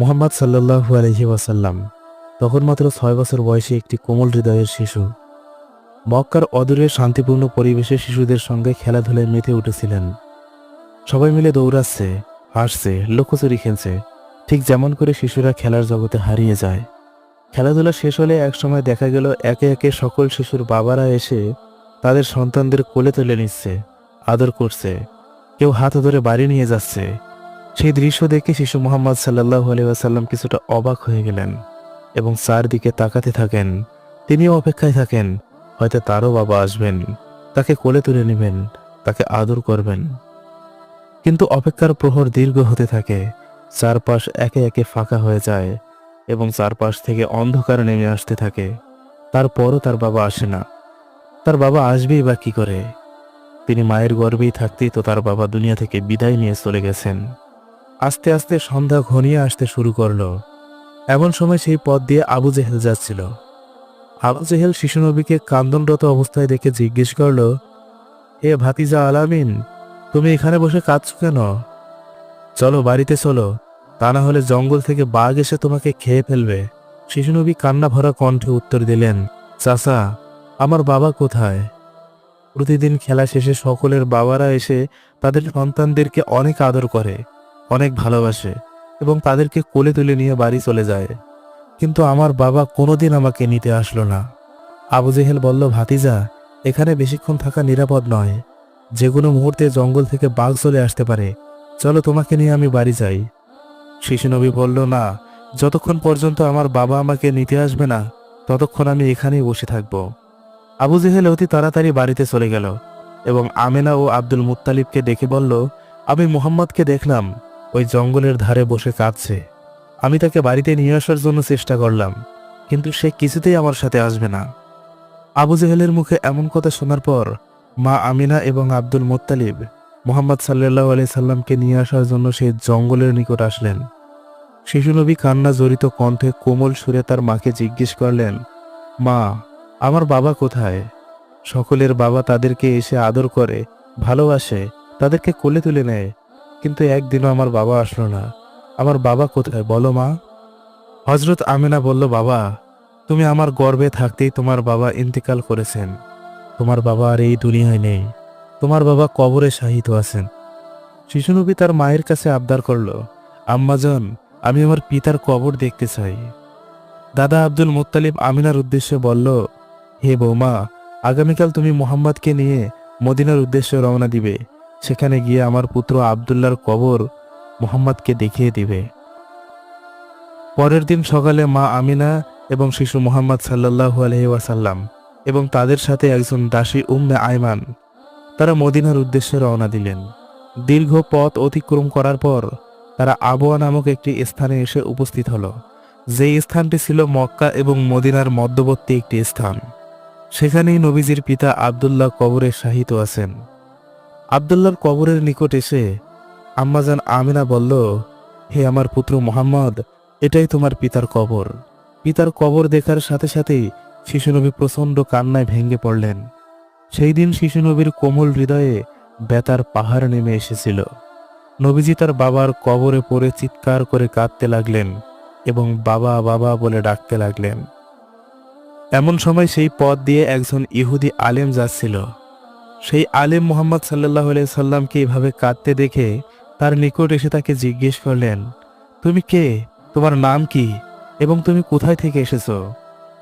মুহাম্মদ সাল্লাল্লাহু আলহি ওয়াসাল্লাম তখন মাত্র ছয় বছর বয়সী একটি কোমল হৃদয়ের শিশু। মক্কার অদূরে শান্তিপূর্ণ পরিবেশে শিশুদের সঙ্গে খেলাধুলায় মেতে উঠেছিলেন। সবাই মিলে দৌড়াচ্ছে হাসছে লুকোচুরি খেলছে, ঠিক যেমন করে শিশুরা খেলার জগতে হারিয়ে যায়। খেলাধুলা শেষ হলে একসময় দেখা গেল একে একে সকল শিশুর বাবারা এসে তাদের সন্তানদের কোলে তুলে নিচ্ছে, আদর করছে, কেউ হাত ধরে বাড়ি নিয়ে যাচ্ছে সেই দৃশ্য দেখে শিশু মোহাম্মদ সাল্লাহ আলিয়াসাল্লাম কিছুটা অবাক হয়ে গেলেন এবং চারদিকে তাকাতে থাকেন। তিনিও অপেক্ষায় থাকেন, হয়তো তারও বাবা আসবেন, তাকে কোলে তুলে নেবেন, তাকে আদর করবেন। কিন্তু অপেক্ষার প্রহর দীর্ঘ হতে থাকে, চারপাশ একে একে ফাঁকা হয়ে যায় এবং চারপাশ থেকে অন্ধকার নেমে আসতে থাকে। তারপরও তার বাবা আসে না। তার বাবা আসবেই বা কি করে? তিনি মায়ের গর্ভেই থাকতেই তো তার বাবা দুনিয়া থেকে বিদায় নিয়ে চলে গেছেন। আস্তে আস্তে সন্ধ্যা ঘনিয়ে আসতে শুরু করল। এমন সময় সেই পথ দিয়ে আবু জেহেল যাচ্ছিল। আবু জেহেল শিশু নবীকে কান্দনরত অবস্থায় দেখে জিজ্ঞেস করল হে ভাতিজা আলামিন, তুমি এখানে বসে কাঁদছো কেন? চলো বাড়িতে চলো, তা না হলে জঙ্গল থেকে বাঘ এসে তোমাকে খেয়ে ফেলবে। শিশু নবী কান্না ভরা কণ্ঠে উত্তর দিলেন, চাচা, আমার বাবা কোথায়? প্রতিদিন খেলা শেষে সকলের বাবারা এসে তাদের সন্তানদেরকে অনেক আদর করে। অনেক ভালোবাসে এবং তাদেরকে কোলে তুলে নিয়ে বাড়ি চলে যায়। কিন্তু আমার বাবা কোনোদিন আমাকে নিতে আসলো না। আবু জেহেল বলল, ভাতিজা, এখানে বেশিক্ষণ থাকা নিরাপদ নয়। যে কোনো মুহূর্তে জঙ্গল থেকে বাঘ চলে আসতে পারে। চলো তোমাকে নিয়ে আমি বাড়ি যাই। শিশু নবী বলল, না, যতক্ষণ পর্যন্ত আমার বাবা আমাকে নিতে আসবে না, ততক্ষণ আমি এখানেই বসে থাকব। আবু জেহেল অতি তাড়াতাড়ি বাড়িতে চলে গেল এবং আমেনা ও আব্দুল মুত্তালিবকে ডেকে বলল, আমি মোহাম্মদকে দেখলাম। ওই জঙ্গলের ধারে বসে কাঁদছে। আমি তাকে বাড়িতে নিয়ে আসার জন্য চেষ্টা করলাম, কিন্তু সে কিছুতেই আমার সাথে আসবে না। আবু জেহেলের মুখে এমন কথা শোনার পর, মা আমিনা এবং আব্দুল মোত্তালিব মোহাম্মদ সাল্লাহ আলি সাল্লামকে নিয়ে আসার জন্য সেই জঙ্গলের নিকট আসলেন। শিশুনবী কান্না জড়িত কণ্ঠে কোমল সুরে তার মাকে জিজ্ঞেস করলেন, মা, আমার বাবা কোথায়? সকলের বাবা তাদেরকে এসে আদর করে, ভালোবাসে, তাদেরকে কোলে তুলে নেয় কিন্তু একদিনও আমার বাবা আসলো না। আমার বাবা কোথায়? বলো মা। হজরত আমিনা বলল, বাবা, তুমি আমার গর্বে থাকতেই তোমার বাবা ইন্তেকাল করেছেন। তোমার বাবা আর এই দুনিয়ায় নেই। তোমার বাবা কবরে শাহিত আছেন। শিশুনবী তার মায়ের কাছে আবদার করল আম্মাজন আমি আমার পিতার কবর দেখতে চাই। দাদা আব্দুল মুত্তালিব আমিনার উদ্দেশ্যে বলল, হে বৌমা, আগামীকাল তুমি মোহাম্মদকে নিয়ে মদিনার উদ্দেশ্যে রওনা দিবে। সেখানে গিয়ে আমার পুত্র আবদুল্লার কবর মোহাম্মদকে দেখিয়ে দিবে। পরের দিন সকালে মা আমিনা এবং শিশু মোহাম্মদ সাল্লাহু আলহি ওয়াসাল্লাম এবং তাদের সাথে একজন দাসী উম্মে আয়মান, তারা মদিনার উদ্দেশ্যে রওনা দিলেন। দীর্ঘ পথ অতিক্রম করার পর তারা আবোয়া নামক একটি স্থানে এসে উপস্থিত হলো, যেই স্থানটি ছিল মক্কা এবং মদিনার মধ্যবর্তী একটি স্থান। সেখানেই নবীজির পিতা আবদুল্লাহ কবরে শাহিত আছেন আবদুল্লাহর কবরের নিকট এসে আম্মাজান আমিনা বলল, হে আমার পুত্র মোহাম্মদ, এটাই তোমার পিতার কবর। পিতার কবর দেখার সাথে সাথেই শিশুনবী প্রচণ্ড কান্নায় ভেঙে পড়লেন। সেই দিন শিশুনবীর কোমল হৃদয়ে বেতার পাহাড় নেমে এসেছিল। নবীজি তার বাবার কবরে পড়ে চিৎকার করে কাঁদতে লাগলেন এবং বাবা বাবা বলে ডাকতে লাগলেন। এমন সময় সেই পথ দিয়ে একজন ইহুদি আলেম যাচ্ছিল। সেই আলেম মোহাম্মদ সাল্লাহ সাল্লামকে এভাবে কাঁদতে দেখে তার নিকট এসে তাকে জিজ্ঞেস করলেন, তুমি কে? তোমার নাম কি? এবং তুমি কোথায় থেকে এসেছ?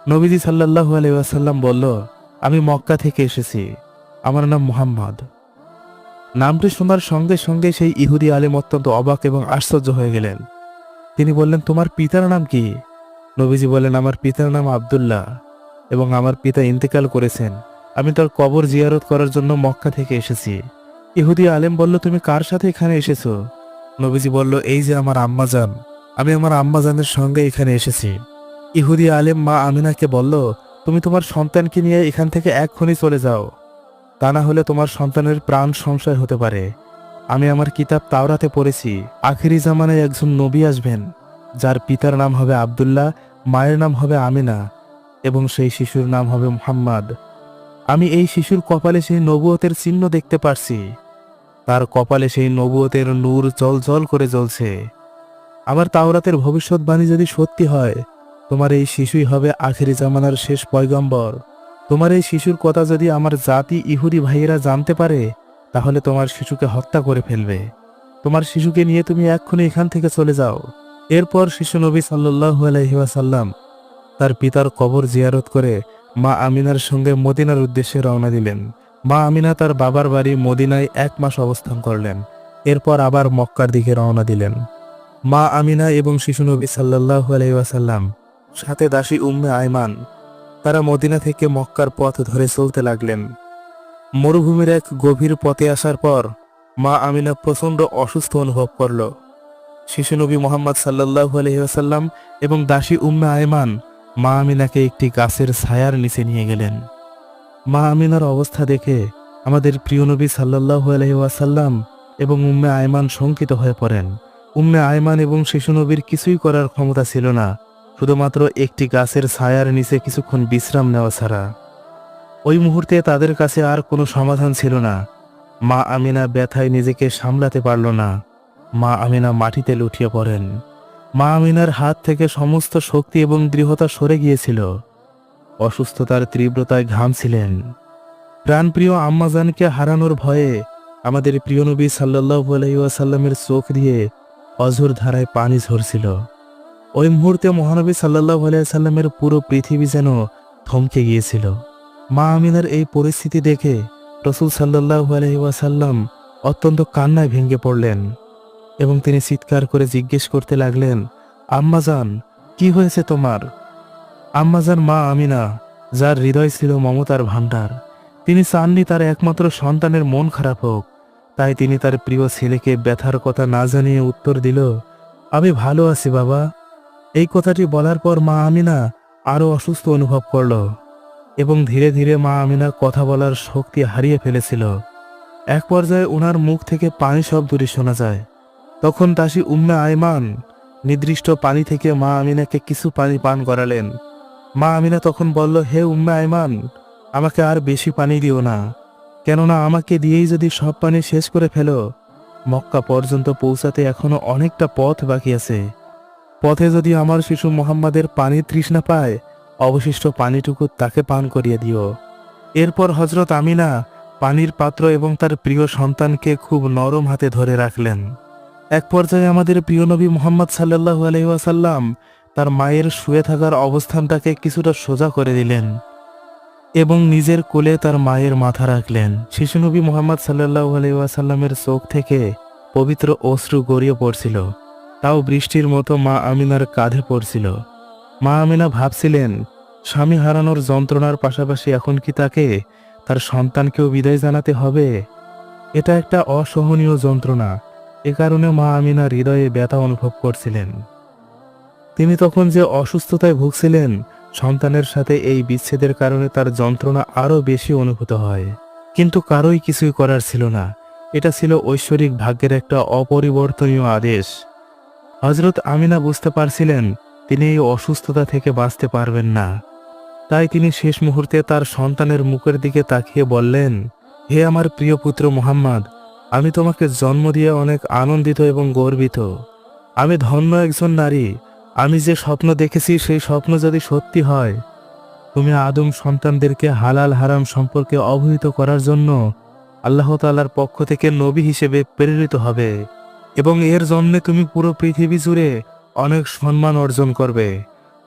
নবীজি সাল্লাহু আলাইসাল্লাম বলল, আমি মক্কা থেকে এসেছি। আমার নাম মোহাম্মদ। নামটি শোনার সঙ্গে সঙ্গে সেই ইহুদি আলেম অত্যন্ত অবাক এবং আশ্চর্য হয়ে গেলেন। তিনি বললেন, তোমার পিতার নাম কি? নবীজি বললেন, আমার পিতার নাম আব্দুল্লাহ এবং আমার পিতা ইন্তেকাল করেছেন। আমি তার কবর জিয়ারত করার জন্য মক্কা থেকে এসেছি। ইহুদি আলেম বলল, তুমি কার সাথে এখানে এসেছ? নবীজি বলল, এই যে আমার আম্মাজান আমি আমার আম্মাজানের সঙ্গে এখানে এসেছি। ইহুদি আলেম মা আমিনাকে বলল, তুমি তোমার সন্তানকে নিয়ে এখান থেকে এক্ষুনি চলে যাও। তা না হলে তোমার সন্তানের প্রাণ সংশয় হতে পারে। আমি আমার কিতাব তাওরাতে পড়েছি। আখিরি জামানায় একজন নবী আসবেন, যার পিতার নাম হবে আব্দুল্লাহ, মায়ের নাম হবে আমিনা, এবং সেই শিশুর নাম হবে মুহাম্মদ। আমি এই শিশুর কপালে সেই নবুয়তের চিহ্ন দেখতে পারছি। তার কপালে সেই নবুয়তের নূর জল জল করে জ্বলছে। আবার তাওরাতের ভবিষ্যৎবাণী যদি সত্যি হয়, তোমার এই শিশুই হবে আখেরি জামানার শেষ পয়গম্বর। তোমার এই শিশুর কথা যদি আমার জাতি ইহুদি ভাইয়েরা জানতে পারে, তাহলে তোমার শিশুকে হত্যা করে ফেলবে। তোমার শিশুকে নিয়ে তুমি এক্ষুনি এখান থেকে চলে যাও। এরপর শিশু নবী সাল্লাহ আলহিহাসাল্লাম তার পিতার কবর জিয়ারত করে মা আমিনার সঙ্গে মদিনার উদ্দেশ্যে রওনা দিলেন। মা আমিনা তার বাবার বাড়ি মদিনায় এক মাস অবস্থান করলেন। এরপর আবার মক্কার দিকে রওনা দিলেন। মা আমিনা এবং শিশু নবী সাল্লাহ আলহিহাসাল্লাম সাথে দাসী উম্মে আয়মান, তারা মদিনা থেকে মক্কার পথ ধরে চলতে লাগলেন। মরুভূমির এক গভীর পথে আসার পর মা আমিনা প্রচণ্ড অসুস্থ অনুভব করল। শিশু নবী মোহাম্মদ সাল্লাহ আলহিহাসাল্লাম এবং দাসী উম্মে আয়মান মা আমিনাকে একটি গাছের ছায়ার নিচে নিয়ে গেলেন। মা আমিনার অবস্থা দেখে আমাদের প্রিয় নবী সাল্লাহ আলহিহাসাল্লাম এবং উম্মে আয়মান শঙ্কিত হয়ে পড়েন। উম্মে আয়মান এবং শিশু নবীর কিছুই করার ক্ষমতা ছিল না, শুধুমাত্র একটি গাছের ছায়ার নিচে কিছুক্ষণ বিশ্রাম নেওয়া ছাড়া। ওই মুহূর্তে তাদের কাছে আর কোনো সমাধান ছিল না। মা আমিনা ব্যথায় নিজেকে সামলাতে পারল না। মা আমিনা মাটিতে লুটিয়ে পড়েন। মা আমিনার হাত থেকে সমস্ত শক্তি এবং দৃঢ়তা সরে গিয়েছিল। অসুস্থতার তীব্রতায় ঘামছিলেন প্রাণপ্রিয় আম্মাজানকে হারানোর ভয়ে আমাদের প্রিয় নবী সাল্লাহ আলাইসাল্লামের চোখ দিয়ে অঝোর ধারায় পানি ঝরছিল। ওই মুহূর্তে মহানবী সাল্লাহ আলাইসাল্লামের পুরো পৃথিবী যেন থমকে গিয়েছিল। মা আমিনার এই পরিস্থিতি দেখে রসুল সাল্লাহ আলহিবাসাল্লাম অত্যন্ত কান্নায় ভেঙে পড়লেন। এবং তিনি চিৎকার করে জিজ্ঞেস করতে লাগলেন আম্মাজান কি হয়েছে তোমার? আম্মাজান মা আমিনা, যার হৃদয় ছিল মমতার ভাণ্ডার। তিনি চাননি তার একমাত্র সন্তানের মন খারাপ হোক। তাই তিনি তার প্রিয় ছেলেকে ব্যথার কথা না জানিয়ে উত্তর দিল, আমি ভালো আছি বাবা। এই কথাটি বলার পর মা আমিনা আরও অসুস্থ অনুভব করল এবং ধীরে ধীরে মা আমিনা কথা বলার শক্তি হারিয়ে ফেলেছিল। এক পর্যায়ে ওনার মুখ থেকে পানি শব্দটি শোনা যায়। তখন দাসী উম্মে আয়মান নির্দিষ্ট পানি থেকে মা আমিনাকে কিছু পানি পান করালেন। মা আমিনা তখন বলল, হে উম্মে আয়মান, আমাকে আর বেশি পানি দিও না। কেননা আমাকে দিয়েই যদি সব পানি শেষ করে ফেলো, মক্কা পর্যন্ত পৌঁছাতে এখনও অনেকটা পথ বাকি আছে। পথে যদি আমার শিশু মোহাম্মদের পানি তৃষ্ণা পায়, অবশিষ্ট পানিটুকু তাকে পান করিয়ে দিও। এরপর হজরত আমিনা পানির পাত্র এবং তার প্রিয় সন্তানকে খুব নরম হাতে ধরে রাখলেন। এক পর্যায়ে আমাদের প্রিয় নবী মোহাম্মদ সাল্লাহু আলহিহাসাল্লাম তার মায়ের শুয়ে থাকার অবস্থানটাকে কিছুটা সোজা করে দিলেন এবং নিজের কোলে তার মায়ের মাথা রাখলেন। শিশু নবী মোহাম্মদ সাল্লাহু আলহিহাসাল্লামের চোখ থেকে পবিত্র অশ্রু গড়িয়ে পড়ছিল। তাও বৃষ্টির মতো মা আমিনার কাঁধে পড়ছিল। মা আমিনা ভাবছিলেন, স্বামী হারানোর যন্ত্রণার পাশাপাশি এখন কি তাকে তার সন্তানকেও বিদায় জানাতে হবে? এটা একটা অসহনীয় যন্ত্রণা। এ কারণে মা আমিনা হৃদয়ে ব্যথা অনুভব করছিলেন। তিনি তখন যে অসুস্থতায় ভুগছিলেন, সন্তানের সাথে এই বিচ্ছেদের কারণে তার যন্ত্রণা আরও বেশি অনুভূত হয়। কিন্তু কারোই কিছুই করার ছিল না। এটা ছিল ঐশ্বরিক ভাগ্যের একটা অপরিবর্তনীয় আদেশ। হজরত আমিনা বুঝতে পারছিলেন, তিনি এই অসুস্থতা থেকে বাঁচতে পারবেন না। তাই তিনি শেষ মুহূর্তে তার সন্তানের মুখের দিকে তাকিয়ে বললেন, হে আমার প্রিয় পুত্র মোহাম্মদ আমি তোমাকে জন্ম দিয়ে অনেক আনন্দিত এবং গর্বিত। আমি ধন্য একজন নারী। আমি যে স্বপ্ন দেখেছি, সেই স্বপ্ন যদি সত্যি হয়, তুমি আদম সন্তানদেরকে হালাল হারাম সম্পর্কে অবহিত করার জন্য আল্লাহ তাআলার পক্ষ থেকে নবী হিসেবে প্রেরিত হবে এবং এর জন্যে তুমি পুরো পৃথিবী জুড়ে অনেক সম্মান অর্জন করবে।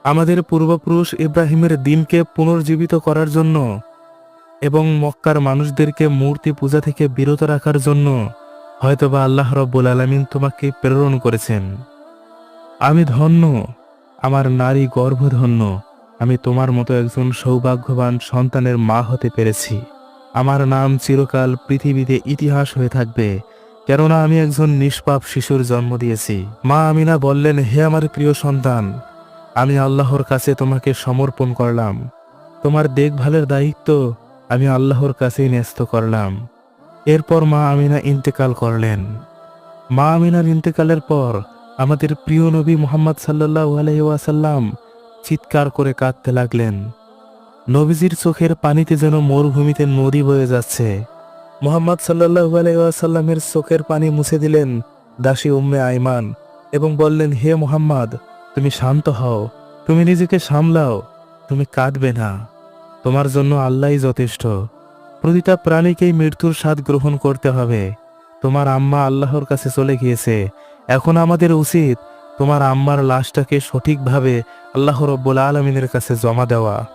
আমাদের পূর্বপুরুষ ইব্রাহিমের দিনকে পুনর্জীবিত করার জন্য এবং মক্কার মানুষদেরকে মূর্তি পূজা থেকে বিরত রাখার জন্য হয়তোবা আল্লাহ রব্বুল আলমিন তোমাকে প্রেরণ করেছেন। আমি ধন্য, আমার নারী গর্ভধন্য, আমি তোমার মতো একজন সৌভাগ্যবান সন্তানের মা হতে পেরেছি। আমার নাম চিরকাল পৃথিবীতে ইতিহাস হয়ে থাকবে, কেননা আমি একজন নিষ্পাপ শিশুর জন্ম দিয়েছি। মা আমিনা বললেন, হে আমার প্রিয় সন্তান, আমি আল্লাহর কাছে তোমাকে সমর্পণ করলাম। তোমার দেখভালের দায়িত্ব আমি আল্লাহর কাছেই ন্যস্ত করলাম। এরপর মা আমিনা ইন্তেকাল করলেন। মা আমিনার ইন্তেকালের পর আমাদের প্রিয় নবী মোহাম্মদ সাল্লাহ আলহিউসাল্লাম চিৎকার করে কাঁদতে লাগলেন। নবীজির চোখের পানিতে যেন মরুভূমিতে নদী বয়ে যাচ্ছে। মোহাম্মদ সাল্লাহু আলাইসাল্লামের চোখের পানি মুছে দিলেন দাসী উম্মে আইমান এবং বললেন, হে মোহাম্মদ, তুমি শান্ত হও। তুমি নিজেকে সামলাও। তুমি কাঁদবে না। তোমার জন্য আল্লাহই যথেষ্ট। প্রতিটা প্রাণীকেই মৃত্যুর স্বাদ গ্রহণ করতে হবে। তোমার আম্মা আল্লাহর কাছে চলে গিয়েছে। এখন আমাদের উচিত তোমার আম্মার লাশটাকে সঠিকভাবে আল্লাহ রব্বুল আলমিনের কাছে জমা দেওয়া।